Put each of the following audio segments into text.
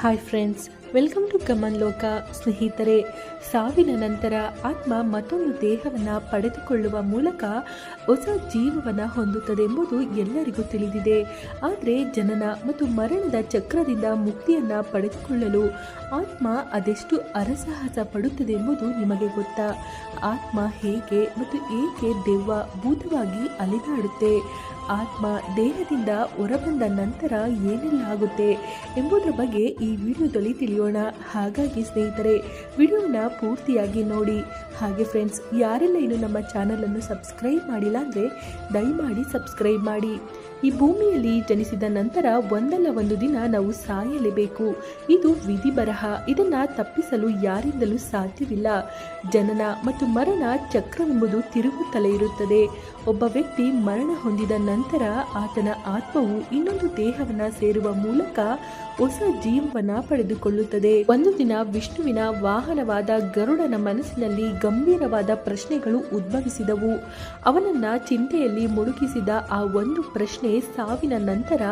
Hi friends welcome to ಕಮನ್ ಲೋಕ ಸ್ನೇಹಿತರೆ, ಸಾವಿನ ನಂತರ ಆತ್ಮ ಮತ್ತೊಂದು ದೇಹವನ್ನು ಪಡೆದುಕೊಳ್ಳುವ ಮೂಲಕ ಹೊಸ ಜೀವವನ್ನು ಹೊಂದುತ್ತದೆ ಎಂಬುದು ಎಲ್ಲರಿಗೂ ತಿಳಿದಿದೆ. ಆದರೆ ಜನನ ಮತ್ತು ಮರಣದ ಚಕ್ರದಿಂದ ಮುಕ್ತಿಯನ್ನು ಪಡೆದುಕೊಳ್ಳಲು ಆತ್ಮ ಅದೆಷ್ಟು ಅರಸಾಹಸ ಪಡುತ್ತದೆ ಎಂಬುದು ನಿಮಗೆ ಗೊತ್ತಾ? ಆತ್ಮ ಹೇಗೆ ಮತ್ತು ಏಕೆ ದೆವ್ವ ಭೂತವಾಗಿ ಅಲಿದಾಡುತ್ತೆ? ಆತ್ಮ ದೇಹದಿಂದ ಹೊರಬಂದ ನಂತರ ಏನೆಲ್ಲ ಆಗುತ್ತೆ ಎಂಬುದರ ಬಗ್ಗೆ ಈ ವಿಡಿಯೋದಲ್ಲಿ ತಿಳಿಯೋಣ. ಹಾಗಾಗಿ ಸ್ನೇಹಿತರೆ, ವಿಡಿಯೋನ ಪೂರ್ತಿಯಾಗಿ ನೋಡಿ. ಹಾಗೆ ಫ್ರೆಂಡ್ಸ್ ಯಾರೆಲ್ಲ ಇನ್ನು ನಮ್ಮ ಚಾನಲನ್ನು ಸಬ್ಸ್ಕ್ರೈಬ್ ಮಾಡಿಲ್ಲ ಅಂದರೆ ದಯಮಾಡಿ ಸಬ್ಸ್ಕ್ರೈಬ್ ಮಾಡಿ. ಈ ಭೂಮಿಯಲ್ಲಿ ಜನಿಸಿದ ನಂತರ ಒಂದಲ್ಲ ಒಂದು ದಿನ ನಾವು ಸಾಯಲೇಬೇಕು. ಇದು ವಿಧಿ ಬರಹ. ಇದನ್ನ ತಪ್ಪಿಸಲು ಯಾರಿಂದಲೂ ಸಾಧ್ಯವಿಲ್ಲ. ಜನನ ಮತ್ತು ಮರಣ ಚಕ್ರವೆಂಬುದು ತಿರುಗುತ್ತಲೇ ಇರುತ್ತದೆ. ಒಬ್ಬ ವ್ಯಕ್ತಿ ಮರಣ ಹೊಂದಿದ ನಂತರ ಆತನ ಆತ್ಮವು ಇನ್ನೊಂದು ದೇಹವನ್ನ ಸೇರುವ ಮೂಲಕ ಹೊಸ ಜೀವವನ್ನ ಪಡೆದುಕೊಳ್ಳುತ್ತದೆ. ಒಂದು ದಿನ ವಿಷ್ಣುವಿನ ವಾಹನವಾದ ಗರುಡನ ಮನಸ್ಸಿನಲ್ಲಿ ಗಂಭೀರವಾದ ಪ್ರಶ್ನೆಗಳು ಉದ್ಭವಿಸಿದವು. ಅವನನ್ನ ಚಿಂತೆಯಲ್ಲಿ ಮುಳುಗಿಸಿದ ಆ ಒಂದು ಪ್ರಶ್ನೆ ಸಾವಿನ ನಂತರ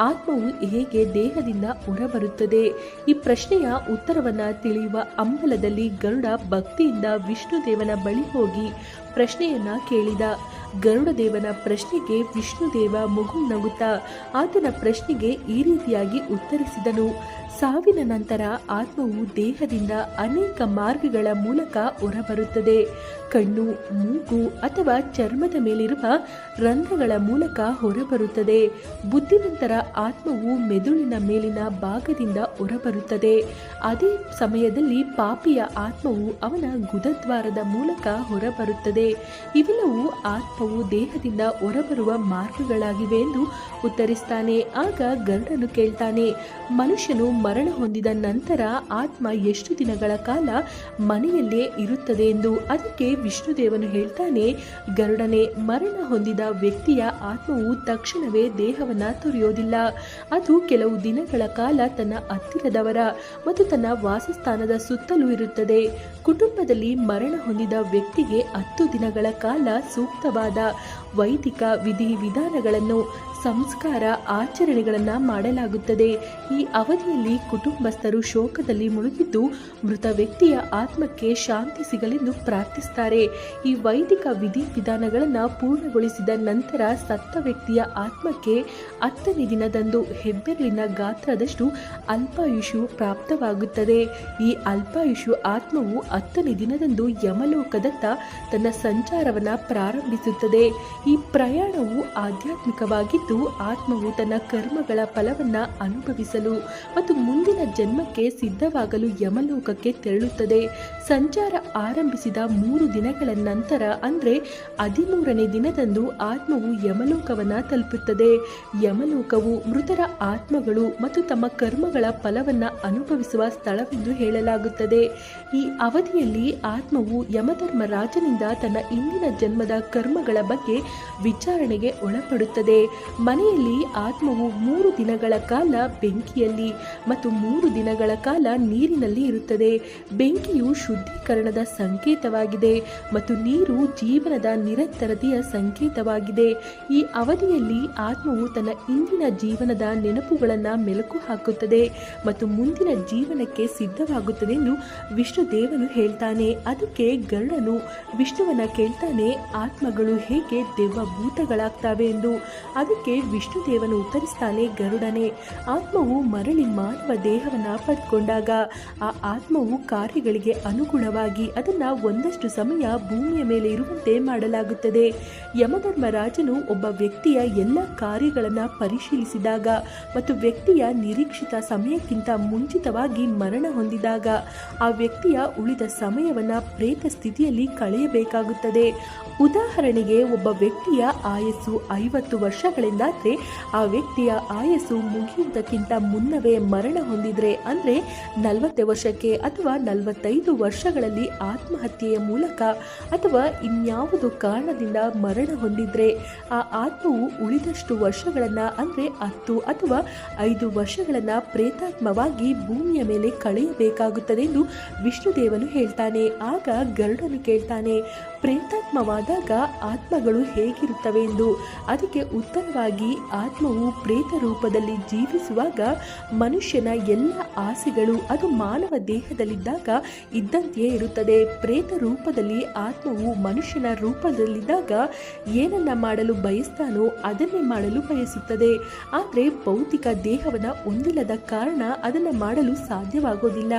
ಆತ್ಮವು ಹೇಗೆ ದೇಹದಿಂದ ಹೊರಬರುತ್ತದೆ? ಈ ಪ್ರಶ್ನೆಯ ಉತ್ತರವನ್ನ ತಿಳಿಯುವ ಅಂಬಲದಲ್ಲಿ ಗರುಡ ಭಕ್ತಿಯಿಂದ ವಿಷ್ಣುದೇವನ ಬಳಿ ಹೋಗಿ ಪ್ರಶ್ನೆಯನ್ನ ಕೇಳಿದ. ಗರುಡದೇವನ ಪ್ರಶ್ನೆಗೆ ವಿಷ್ಣುದೇವ ಮಗು ನಗುತ್ತಾ ಆತನ ಪ್ರಶ್ನೆಗೆ ಈ ರೀತಿಯಾಗಿ ಉತ್ತರಿಸಿದನು. ಸಾವಿನ ನಂತರ ಆತ್ಮವು ದೇಹದಿಂದ ಅನೇಕ ಮಾರ್ಗಗಳ ಮೂಲಕ ಹೊರಬರುತ್ತದೆ. ಕಣ್ಣು, ಮೂಗು ಅಥವಾ ಚರ್ಮದ ಮೇಲಿರುವ ರಂಧ್ರಗಳ ಮೂಲಕ ಹೊರಬರುತ್ತದೆ. ಬುದ್ಧಿನಂತರ ಆತ್ಮವು ಮೆದುಳಿನ ಮೇಲಿನ ಭಾಗದಿಂದ ಹೊರಬರುತ್ತದೆ. ಅದೇ ಸಮಯದಲ್ಲಿ ಪಾಪಿಯ ಆತ್ಮವು ಅವನ ಗುದದ್ವಾರದ ಮೂಲಕ ಹೊರಬರುತ್ತದೆ. ಇವೆಲ್ಲವೂ ಆತ್ಮವು ದೇಹದಿಂದ ಹೊರಬರುವ ಮಾರ್ಗಗಳಾಗಿವೆ ಎಂದು ಉತ್ತರಿಸ್ತಾನೆ. ಆಗ ಗರುಡನು ಕೇಳ್ತಾನೆ, ಮನುಷ್ಯನು ಮರಣ ಹೊಂದಿದ ನಂತರ ಆತ್ಮ ಎಷ್ಟು ದಿನಗಳ ಕಾಲ ಮನೆಯಲ್ಲೇ ಇರುತ್ತದೆ ಎಂದು? ಅದಕ್ಕೆ ವಿಷ್ಣುದೇವನು ಹೇಳ್ತಾನೆ, ಗರುಡನೆ, ಮರಣ ಹೊಂದಿದ ವ್ಯಕ್ತಿಯ ಆತ್ಮವು ತಕ್ಷಣವೇ ದೇಹವನ್ನ ತೊರೆಯೋದಿಲ್ಲ. ಅದು ಕೆಲವು ದಿನಗಳ ಕಾಲ ತನ್ನ ಹತ್ತಿರದವರ ಮತ್ತು ತನ್ನ ವಾಸಸ್ಥಾನದ ಸುತ್ತಲೂ ಇರುತ್ತದೆ. ಕುಟುಂಬದಲ್ಲಿ ಮರಣ ಹೊಂದಿದ ವ್ಯಕ್ತಿಗೆ ಹತ್ತು ದಿನಗಳ ಕಾಲ ಸೂಕ್ತವಾದ ವೈದಿಕ ವಿಧಿ ವಿಧಾನಗಳನ್ನು ಸಂಸ್ಕಾರ ಆಚರಣೆಗಳನ್ನು ಮಾಡಲಾಗುತ್ತದೆ. ಈ ಅವಧಿಯಲ್ಲಿ ಕುಟುಂಬಸ್ಥರು ಶೋಕದಲ್ಲಿ ಮುಳುಗಿದ್ದು ಮೃತ ವ್ಯಕ್ತಿಯ ಆತ್ಮಕ್ಕೆ ಶಾಂತಿ ಸಿಗಲೆಂದು ಪ್ರಾರ್ಥಿಸುತ್ತಾರೆ ಈ ವೈದಿಕ ವಿಧಿ ವಿಧಾನಗಳನ್ನು ಪೂರ್ಣಗೊಳಿಸಿದ ನಂತರ ಸತ್ತ ವ್ಯಕ್ತಿಯ ಆತ್ಮಕ್ಕೆ ಹತ್ತನೇ ದಿನದಂದು ಹೆಬ್ಬೆರಳಿನ ಗಾತ್ರದಷ್ಟು ಅಲ್ಪಾಯುಷು ಪ್ರಾಪ್ತವಾಗುತ್ತದೆ. ಈ ಅಲ್ಪಾಯುಷು ಆತ್ಮವು ಹತ್ತನೇ ದಿನದಂದು ಯಮಲೋಕದತ್ತ ತನ್ನ ಸಂಚಾರವನ್ನು ಪ್ರಾರಂಭಿಸುತ್ತದೆ. ಈ ಪ್ರಯಾಣವು ಆಧ್ಯಾತ್ಮಿಕವಾಗಿದ್ದು ಆತ್ಮವು ತನ್ನ ಕರ್ಮಗಳ ಫಲವನ್ನ ಅನುಭವಿಸಲು ಮತ್ತು ಮುಂದಿನ ಜನ್ಮಕ್ಕೆ ಸಿದ್ಧವಾಗಲು ಯಮಲೋಕಕ್ಕೆ ತೆರಳುತ್ತದೆ. ಸಂಚಾರ ಆರಂಭಿಸಿದ ಮೂರು ದಿನಗಳ ನಂತರ ಅಂದರೆ ಹದಿಮೂರನೇ ದಿನದಂದು ಆತ್ಮವು ಯಮಲೋಕವನ್ನ ತಲುಪುತ್ತದೆ. ಯಮಲೋಕವು ಮೃತರ ಆತ್ಮಗಳು ಮತ್ತು ತಮ್ಮ ಕರ್ಮಗಳ ಫಲವನ್ನ ಅನುಭವಿಸುವ ಸ್ಥಳವೆಂದು ಹೇಳಲಾಗುತ್ತದೆ. ಈ ಅವಧಿಯಲ್ಲಿ ಆತ್ಮವು ಯಮಧರ್ಮರಾಜನಿಂದ ತನ್ನ ಇಂದಿನ ಜನ್ಮದ ಕರ್ಮಗಳ ಬಗ್ಗೆ ವಿಚಾರಣೆಗೆ ಒಳಪಡುತ್ತದೆ. ಮನೆಯಲ್ಲಿ ಆತ್ಮವು ಮೂರು ದಿನಗಳ ಕಾಲ ಬೆಂಕಿಯಲ್ಲಿ ಮತ್ತು ಮೂರು ದಿನಗಳ ಕಾಲ ನೀರಿನಲ್ಲಿ ಇರುತ್ತದೆ. ಬೆಂಕಿಯು ಶುದ್ಧೀಕರಣದ ಸಂಕೇತವಾಗಿದೆ ಮತ್ತು ನೀರು ಜೀವನದ ನಿರಂತರತೆಯ ಸಂಕೇತವಾಗಿದೆ. ಈ ಅವಧಿಯಲ್ಲಿ ಆತ್ಮವು ತನ್ನ ಇಂದಿನ ಜೀವನದ ನೆನಪುಗಳನ್ನು ಮೆಲುಕು ಹಾಕುತ್ತದೆ ಮತ್ತು ಮುಂದಿನ ಜೀವನಕ್ಕೆ ಸಿದ್ಧವಾಗುತ್ತದೆ ಎಂದು ವಿಷ್ಣು ದೇವನು ಹೇಳ್ತಾನೆ. ಅದಕ್ಕೆ ಗರುಡನು ವಿಷ್ಣುವನ್ನ ಕೇಳ್ತಾನೆ, ಆತ್ಮಗಳು ಹೇಗೆ ದೆವ್ವ ಭೂತಗಳಾಗ್ತವೆ ಎಂದು. ಅದಕ್ಕೆ ವಿಷ್ಣು ದೇವನು ಉತ್ತರಿಸ್ತಾನೆ ಗರುಡನೆ, ಆತ್ಮವು ಮರಳಿ ಮಾನವ ದೇಹವನ್ನ ಪಡೆದುಕೊಂಡಾಗ ಆ ಆತ್ಮವು ಕಾರ್ಯಗಳಿಗೆ ಅನುಗುಣವಾಗಿ ಅದನ್ನ ಒಂದಷ್ಟು ಸಮಯ ಭೂಮಿಯ ಮೇಲೆ ಇರುವಂತೆ ಮಾಡಲಾಗುತ್ತದೆ. ಯಮಧರ್ಮರಾಜನು ಒಬ್ಬ ವ್ಯಕ್ತಿಯ ಎಲ್ಲ ಕಾರ್ಯಗಳನ್ನ ಪರಿಶೀಲಿಸಿದಾಗ ಮತ್ತು ವ್ಯಕ್ತಿಯ ನಿರೀಕ್ಷಿತ ಸಮಯಕ್ಕಿಂತ ಮುಂಚಿತವಾಗಿ ಮರಣ ಹೊಂದಿದಾಗ ಆ ವ್ಯಕ್ತಿಯ ಉಳಿದ ಸಮಯವನ್ನ ಪ್ರೇತ ಸ್ಥಿತಿಯಲ್ಲಿ ಕಳೆಯಬೇಕಾಗುತ್ತದೆ. ಉದಾಹರಣೆಗೆ, ಒಬ್ಬ ವ್ಯಕ್ತಿಯ ಆಯಸ್ಸು ಐವತ್ತು ವರ್ಷಗಳಿಂದಾದ್ರೆ ಆ ವ್ಯಕ್ತಿಯ ಆಯಸ್ಸು ಮುಗಿಯುವುದಕ್ಕಿಂತ ಮುನ್ನವೇ ಮರಣ ಹೊಂದಿದ್ರೆ ಅಂದ್ರೆ ನಲವತ್ತು ವರ್ಷಕ್ಕೆ ಅಥವಾ ನಲವತ್ತೈದು ವರ್ಷಗಳಲ್ಲಿ ಆತ್ಮಹತ್ಯೆಯ ಮೂಲಕ ಅಥವಾ ಇನ್ಯಾವುದು ಕಾರಣದಿಂದ ಮರಣ ಹೊಂದಿದ್ರೆ ಆ ಆತ್ಮವು ಉಳಿದಷ್ಟು ವರ್ಷಗಳನ್ನ ಅಂದ್ರೆ ಹತ್ತು ಅಥವಾ ಐದು ವರ್ಷಗಳನ್ನ ಪ್ರೇತಾತ್ಮವಾಗಿ ಭೂಮಿಯ ಮೇಲೆ ಕಳೆಯಬೇಕಾಗುತ್ತದೆ ಎಂದು ವಿಷ್ಣುದೇವನು ಹೇಳ್ತಾನೆ. ಆಗ ಗರುಡನು ಕೇಳ್ತಾನೆ, ಪ್ರೇತಾತ್ಮವಾದಾಗ ಆತ್ಮಗಳು ಹೇಗಿರುತ್ತವೆ ಎಂದು ಅದಕ್ಕೆ ಉತ್ತರವಾಗಿ ಆತ್ಮವು ಪ್ರೇತ ರೂಪದಲ್ಲಿ ಜೀವಿಸುವಾಗ ಮನುಷ್ಯನ ಎಲ್ಲ ಆಸೆಗಳು ಅದು ಮಾನವ ದೇಹದಲ್ಲಿದ್ದಾಗ ಇದ್ದಂತೆಯೇ ಇರುತ್ತದೆ. ಪ್ರೇತ ರೂಪದಲ್ಲಿ ಆತ್ಮವು ಮನುಷ್ಯನ ರೂಪದಲ್ಲಿದ್ದಾಗ ಏನನ್ನ ಮಾಡಲು ಬಯಸ್ತಾನೋ ಅದನ್ನೇ ಮಾಡಲು ಬಯಸುತ್ತದೆ. ಆದರೆ ಭೌತಿಕ ದೇಹವನ್ನು ಹೊಂದಿಲ್ಲದ ಕಾರಣ ಅದನ್ನು ಮಾಡಲು ಸಾಧ್ಯವಾಗೋದಿಲ್ಲ.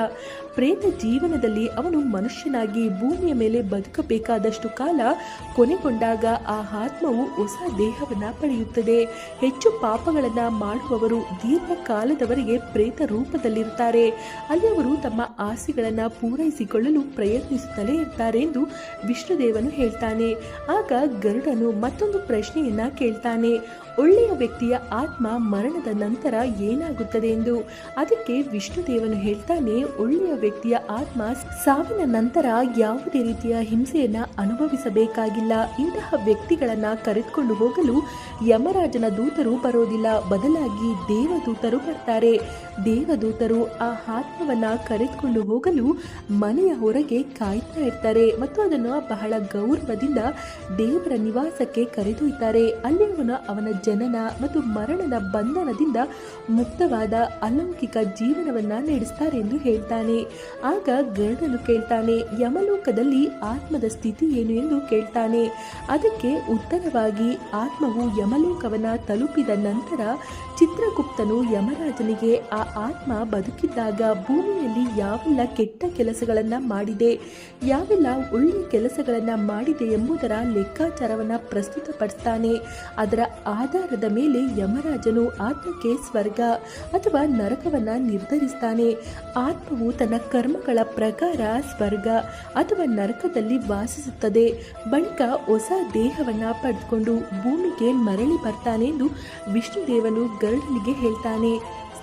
ಪ್ರೇತ ಜೀವನದಲ್ಲಿ ಅವನು ಮನುಷ್ಯನಾಗಿ ಭೂಮಿಯ ಮೇಲೆ ಬದುಕಬೇಕಾದಷ್ಟು ಕಾಲ ಕೊನೆಗೊಂಡಾಗ ಆ ಆತ್ಮವು ಹೊಸ ದೇಹವನ್ನು ಪಡೆಯುತ್ತದೆ. ಹೆಚ್ಚು ಪಾಪಗಳನ್ನು ಮಾಡುವವರು ದೀರ್ಘಕಾಲದವರೆಗೆ ಪ್ರೇತ ರೂಪದಲ್ಲಿರುತ್ತಾರೆ. ಅಲ್ಲಿ ಅವರು ತಮ್ಮ ಆಸೆಗಳನ್ನು ಪೂರೈಸಿಕೊಳ್ಳಲು ಪ್ರಯತ್ನಿಸುತ್ತಲೇ ಇರ್ತಾರೆ ಎಂದು ವಿಷ್ಣುದೇವನು ಹೇಳ್ತಾನೆ. ಆಗ ಗರುಡನು ಮತ್ತೊಂದು ಪ್ರಶ್ನೆಯನ್ನ ಕೇಳ್ತಾನೆ. ಒಳ್ಳೆಯ ವ್ಯಕ್ತಿಯ ಆತ್ಮ ಮರಣದ ನಂತರ ಏನಾಗುತ್ತದೆ ಎಂದು? ಅದಕ್ಕೆ ವಿಷ್ಣು ದೇವನು ಹೇಳ್ತಾನೆ, ಒಳ್ಳೆಯ ವ್ಯಕ್ತಿಯ ಆತ್ಮ ಸಾವಿನ ನಂತರ ಯಾವುದೇ ರೀತಿಯ ಹಿಂಸೆಯನ್ನ ಅನುಭವಿಸಬೇಕಾಗಿಲ್ಲ. ಇಂತಹ ವ್ಯಕ್ತಿಗಳನ್ನ ಕರೆದುಕೊಂಡು ಹೋಗಲು ಯಮರಾಜನ ದೂತರು ಬರೋದಿಲ್ಲ. ಬದಲಾಗಿ ದೇವದೂತರು ಬರ್ತಾರೆ. ದೇವದೂತರು ಆ ಆತ್ಮವನ್ನ ಕರೆದುಕೊಂಡು ಹೋಗಲು ಮನೆಯ ಹೊರಗೆ ಕಾಯ್ತಾ ಇರ್ತಾರೆ ಮತ್ತು ಅದನ್ನು ಬಹಳ ಗೌರವದಿಂದ ದೇವರ ನಿವಾಸಕ್ಕೆ ಕರೆದೊಯ್ತಾರೆ. ಅಲ್ಲಿ ಅವನು ಅವನ ಜನನ ಮತ್ತು ಮರಣದ ಬಂಧನದಿಂದ ಮುಕ್ತವಾದ ಅಲೌಕಿಕ ಜೀವನವನ್ನ ನಡೆಸ್ತಾರೆ ಎಂದು ಹೇಳ್ತಾನೆ. ಆಗ ಗರುಡನು ಕೇಳ್ತಾನೆ, ಯಮಲೋಕದಲ್ಲಿ ಆತ್ಮದ ಸ್ಥಿತಿ ಏನು ಎಂದು ಕೇಳ್ತಾನೆ. ಅದಕ್ಕೆ ಉತ್ತರವಾಗಿ, ಆತ್ಮವು ಯಮಲೋಕವನ್ನ ತಲುಪಿದ ನಂತರ ಚಿತ್ರಗುಪ್ತನು ಯಮರಾಜನಿಗೆ ಆ ಆತ್ಮ ಬದುಕಿದ್ದಾಗ ಭೂಮಿಯಲ್ಲಿ ಯಾವೆಲ್ಲ ಕೆಟ್ಟ ಕೆಲಸಗಳನ್ನ ಮಾಡಿದೆ, ಯಾವೆಲ್ಲ ಒಳ್ಳೆಯ ಕೆಲಸಗಳನ್ನ ಮಾಡಿದೆ ಎಂಬುದರ ಲೆಕ್ಕಾಚಾರವನ್ನ ಪ್ರಸ್ತುತಪಡಿಸ್ತಾನೆ. ಅದರ ಆಧಾರದ ಮೇಲೆ ಯಮರಾಜನು ಆತ್ಮಕ್ಕೆ ಸ್ವರ್ಗ ಅಥವಾ ನರಕವನ್ನ ನಿರ್ಧರಿಸ್ತಾನೆ. ಆತ್ಮವು ತನ್ನ ಕರ್ಮಗಳ ಪ್ರಕಾರ ಸ್ವರ್ಗ ಅಥವಾ ನರಕದಲ್ಲಿ ವಾಸಿಸುತ್ತದೆ. ಬಳಿಕ ಹೊಸ ದೇಹವನ್ನ ಪಡೆದುಕೊಂಡು ಭೂಮಿಗೆ ಮರಳಿ ಬರ್ತಾನೆ ಎಂದು ವಿಷ್ಣುದೇವನು ಗರುಡನಿಗೆ ಹೇಳ್ತಾನೆ.